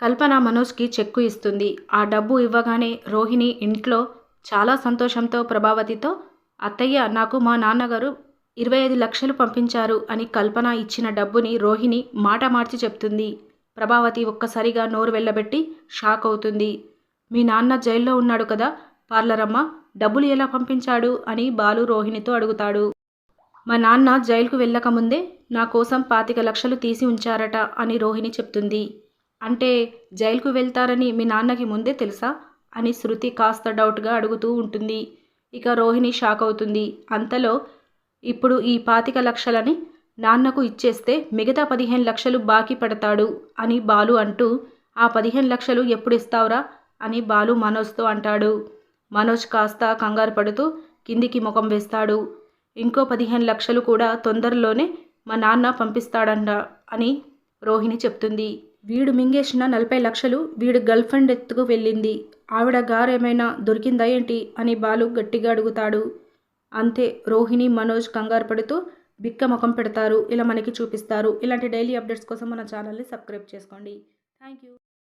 కల్పన మనోజ్కి చెక్కు ఇస్తుంది. ఆ డబ్బు ఇవ్వగానే రోహిణి ఇంట్లో చాలా సంతోషంతో ప్రభావతితో అత్తయ్య నాకు మా నాన్నగారు ఇరవై ఐదు లక్షలు పంపించారు అని కల్పన ఇచ్చిన డబ్బుని రోహిణి మాట మార్చి చెప్తుంది. ప్రభావతి ఒక్కసారిగా నోరు వెళ్ళబెట్టి షాక్ అవుతుంది. మీ నాన్న జైల్లో ఉన్నాడు కదా పార్లరమ్మ డబ్బులు ఎలా పంపించాడు అని బాలు రోహిణితో అడుగుతాడు. మా నాన్న జైలుకు వెళ్ళకముందే నా కోసం పాతిక లక్షలు తీసి ఉంచారట అని రోహిణి చెప్తుంది. అంటే జైలుకు వెళ్తారని మీ నాన్నకి ముందే తెలుసా? అని శృతి కాస్త డౌట్గా అడుగుతూ ఉంటుంది. ఇక రోహిణి షాక్ అవుతుంది. అంతలో ఇప్పుడు ఈ పాతిక లక్షలని నాన్నకు ఇచ్చేస్తే మిగతా పదిహేను లక్షలు బాకీ పడతాడు అని బాలు అంటూ ఆ పదిహేను లక్షలు ఎప్పుడు ఇస్తావురా? అని బాలు మనోజ్తో అంటాడు. మనోజ్ కాస్త కంగారు పడుతూ కిందికి ముఖం వేస్తాడు. ఇంకో పదిహేను లక్షలు కూడా తొందరలోనే మా నాన్న పంపిస్తాడంట అని రోహిణి చెప్తుంది. వీడు మింగేసిన నలభై లక్షలు వీడు గర్ల్ ఫ్రెండ్ ఎత్తుకు వెళ్ళింది. ఆవిడ గారేమైనా దొరికిందా ఏంటి అని బాలు గట్టిగా అడుగుతాడు. అంతే రోహిణి మనోజ్ కంగారు పడుతూ బిక్క ముఖం పెడతారు. ఇలా మనకి చూపిస్తారు. ఇలాంటి డైలీ అప్డేట్స్ కోసం మన ఛానల్ని సబ్స్క్రైబ్ చేసుకోండి. Thank you